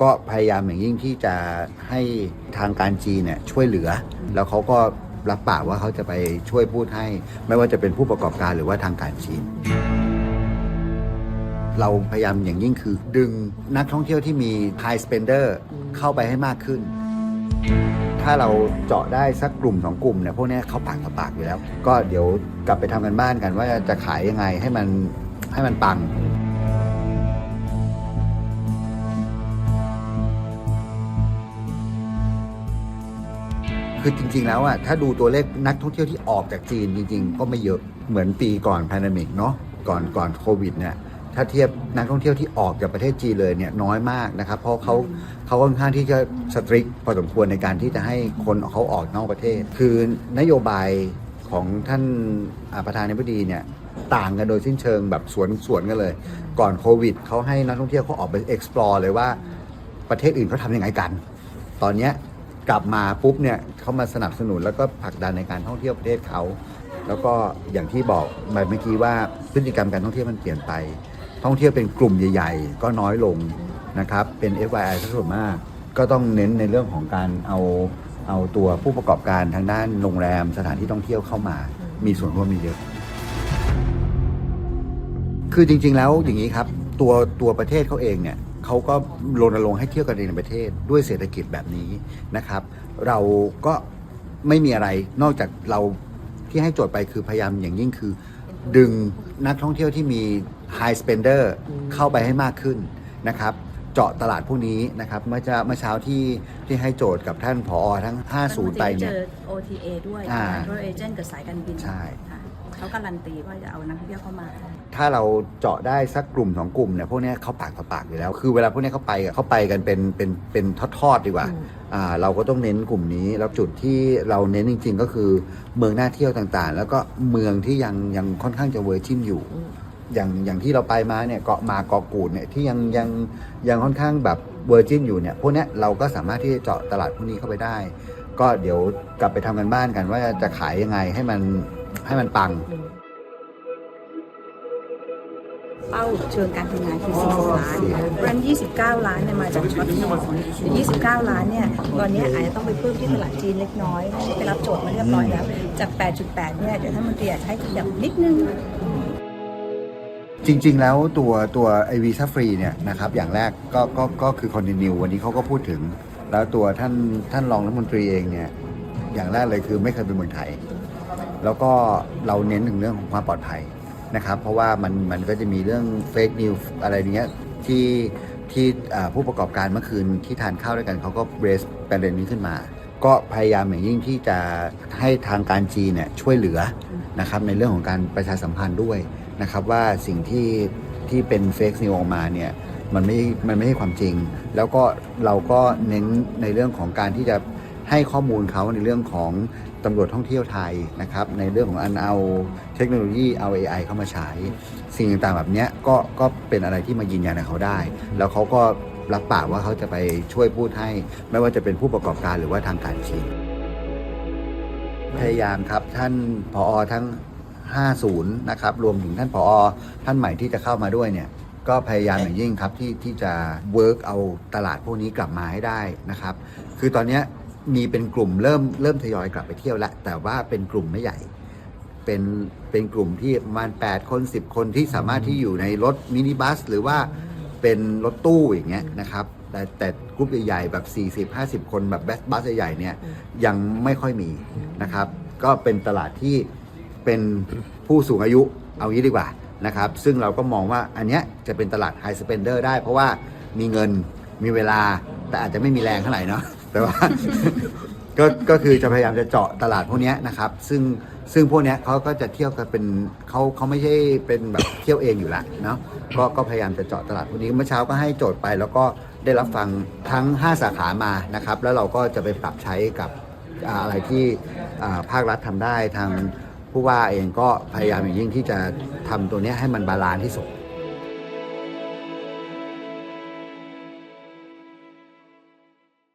ก็พยายามอย่างยิ่งที่จะให้ทางการจีนเนี่ยช่วยเหลือ แล้วเขาก็รับปากว่าเขาจะไปช่วยพูดให้ ไม่ว่าจะเป็นผู้ประกอบการหรือว่าทางการจีน เราพยายามอย่างยิ่งคือ ดึงนักท่องเที่ยวที่มี high spender เข้าไปให้มากขึ้น ถ้าเราเจาะได้สักกลุ่มสองกลุ่มเนี่ยพวกเนี้ยเขาปากต่อปากอยู่แล้ว ก็เดี๋ยวกลับไปทำกันบ้านกันว่าจะขายยังไงให้มันให้มันปัง คือจริง ๆ แล้วอะถ้าดูตัวเลขนักท่องเที่ยวที่ออกจากจีนจริง ๆ ก็ไม่เยอะเหมือนปีก่อนพ n d e m i c เนาะก่อนก่อนโควิดเนี่ยถ้าเทียบนักท่องเที่ยวที่ออกจากประเทศจีนเลยเนี่ยน้อยมากนะครับ เพราะเขาเขาค่อนข้างที่จะสตริกพอสมควรในการที่จะให้คนเขาออกนอกประเทศ คือนโยบายของท่านประธานาธิบดีเนี่ยต่างกันโดยสิ้นเชิงแบบสวนสวนกันเลย ก่อนโควิดเขาให้นักท่องเที่ยวเขาออกไป explore เลยว่าประเทศอื่นเขาทำยังไงกัน ตอนเนี้ย กลับมาปุ๊บเนี่ยเขามาสนับสนุนแล้วก็ผลักดันในการท่องเที่ยวประเทศเขา แล้วก็อย่างที่บอกไปเมื่อกี้ว่าพฤติกรรมการท่องเที่ยวมันเปลี่ยนไป ท่องเที่ยวเป็นกลุ่มใหญ่ ๆ ก็น้อยลงนะครับเป็น FYI ซะส่วนมาก ก็ต้องเน้นในเรื่องของการเอาเอาตัวผู้ประกอบการทางด้านโรงแรมสถานที่ท่องเที่ยวเข้ามา มีส่วนร่วมมีเยอะคือจริง ๆ แล้วอย่างนี้ครับ ตัวตัวประเทศเขาเองเนี่ย เขาก็รณรงค์ให้เที่ยวกันในประเทศด้วยเศรษฐกิจแบบนี้นะครับ เราก็ไม่มีอะไรนอกจากเราที่ให้โจทย์ไปคือพยายามอย่างยิ่งคือ ดึงนักท่องเที่ยวที่มี high spender เข้าไปให้มากขึ้นนะครับเจาะตลาดพวกนี้นะครับเมื่อจะเมื่อเช้าที่ที่ให้โจทย์กับท่านผอทั้ง 5 ศูนย์ไปเนี่ยเจอ OTA ด้วยอ่าตัวเอเจนต์กับสายการบินใช่ค่ะ เขาการันตีว่าจะเอานักท่องเที่ยวเข้ามา ถ้าเราเจาะได้สักกลุ่มสองกลุ่มเนี่ยพวกเนี้ยเขาปากต่อปากอยู่แล้ว คือเวลาพวกเนี้ยเขาไปอะเขาไปกันเป็นเป็นเป็นทอดๆดีกว่า อ่าเราก็ต้องเน้นกลุ่มนี้แล้วจุดที่เราเน้นจริง ๆ ก็คือเมืองน่าเที่ยวต่างๆ แล้วก็เมืองที่ยังยังค่อนข้างจะเวอร์จินอยู่อย่างอย่างที่เราไปมาเนี่ยเกาะมาเกาะกูดเนี่ยที่ยังยังยังค่อนข้างแบบเวอร์จินอยู่เนี่ยพวกเนี้ยเราก็สามารถที่จะเจาะตลาดพวกนี้เข้าไปได้ ก็เดี๋ยวกลับไปทำกันบ้านกันว่าจะขายยังไงให้มัน ให้มันปัง เป้าเชิงการทำงานคือ40ล้านเพราะฉะนั้น29 ล้านเนี่ยมาจากช็อตที่29 ล้านเนี่ยตอนนี้อาจจะต้องไปเพิ่มที่ตลาดจีนเล็กน้อยไปรับโจทย์มาเรียบร้อยแล้ว จาก 8.8 เนี่ยเดี๋ยวท่านมนตรีอยากให้ขยับนิดนึงจริง ๆ แล้วตัวตัวไอวีซ่าฟรีเนี่ยนะครับอย่างแรกก็ก็ก็คือคอนติเนียวันนี้เขาก็พูดถึง แล้วตัวท่านท่านรองรัฐมนตรีเองเนี่ยอย่างแรกเลยคือไม่เคยเป็นเมืองไทย แล้วก็เราเน้นถึงเรื่องของความปลอดภัยนะครับ เพราะว่ามันมันก็จะมีเรื่องเฟกนิวอะไรเนี้ยที่ที่ผู้ประกอบการเมื่อคืนที่ทานข้าวด้วยกันเขาก็เรสประเด็นนี้ขึ้นมา ก็พยายามอย่างยิ่งที่จะให้ทางการจีนเนี่ยช่วยเหลือนะครับในเรื่องของการประชาสัมพันธ์ด้วยนะครับว่าสิ่งที่ที่เป็นเฟกนิวออกมาเนี่ยมันไม่มันไม่ใช่ความจริง แล้วก็เราก็เน้นในเรื่องของการที่จะ ให้ข้อมูลเขาในเรื่องของตำรวจท่องเที่ยวไทยนะครับในเรื่องของอันเอาเทคโนโลยีเอา AI เข้ามาใช้ สิ่งต่างๆแบบนี้ก็ก็เป็นอะไรที่มายืนยันกับเขาได้ แล้วเขาก็รับปากว่าเขาจะไปช่วยพูดให้ ไม่ว่าจะเป็นผู้ประกอบการหรือว่าทางการจีนพยายามครับท่านผอทั้ง 50 นะครับ รวมถึงท่านผอท่านใหม่ที่จะเข้ามาด้วยเนี่ย ก็พยายามอย่างยิ่งครับที่ที่จะเวิร์กเอาตลาดพวกนี้กลับมาให้ได้นะครับ คือตอนนี้ มีเป็นกลุ่มเริ่มเริ่มทยอยกลับไปเที่ยวแล้วแต่ว่าเป็นกลุ่มไม่ใหญ่ เป็นเป็นกลุ่มที่ประมาณ8คน10 คนที่สามารถที่อยู่ในรถมินิบัส หรือว่าเป็นรถตู้อย่างเงี้ยนะครับ แต่แต่กลุ่มใหญ่ๆแบบ40-50 คนแบบบัสใหญ่ๆเนี่ยยังไม่ค่อยมีนะครับ ก็เป็นตลาดที่เป็นผู้สูงอายุเอางี้ดีกว่านะครับ ซึ่งเราก็มองว่าอันเนี้ยจะเป็นตลาดไฮสเปนเดอร์ได้ เพราะว่ามีเงินมีเวลาแต่อาจจะไม่มีแรงเท่าไหร่เนาะ แต่ว่า ก็ก็คือจะพยายามจะเจาะตลาดพวกเนี้ยนะครับ ซึ่งซึ่งพวกเนี้ยเขาก็จะเที่ยวกันเป็นเขาเขาไม่ใช่เป็นแบบเที่ยวเองอยู่ละเนาะก็ก็พยายามจะเจาะตลาดพวกนี้เมื่อเช้าก็ให้โจทย์ไป แล้วก็ได้รับฟังทั้ง 5 สาขามานะครับ แล้วเราก็จะไปปรับใช้กับอ่าอะไรที่อ่าภาครัฐทำได้ทางผู้ว่าเองก็พยายามอย่างยิ่งที่จะทำตัวเนี้ยให้มันบาลานซ์ที่สุด